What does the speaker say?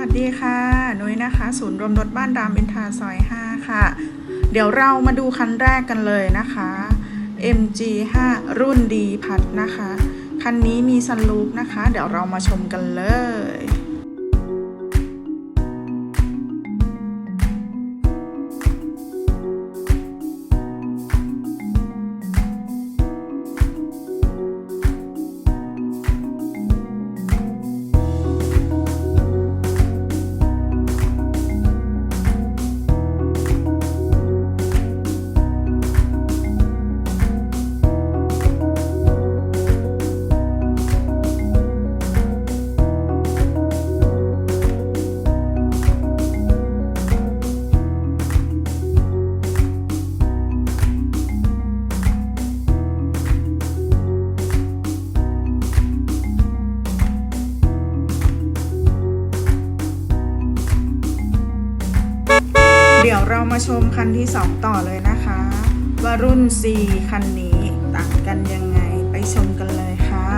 วัสดีค่ะนุ้ยนะคะ ศูนย์รวมรถบ้านรามอินทราซอย 5 ค่ะ เดี๋ยวเรามาดูคันแรกกันเลยนะคะ MG 5 รุ่นดีพัดนะคะ คันนี้มีซันลูปนะคะ เดี๋ยวเรามาชมกันเลย เดี๋ยวเรามาชมคันที่ 2 ต่อเลยนะคะว่ารุ่น C คันนี้ต่างกันยังไงไปชมกันเลยค่ะ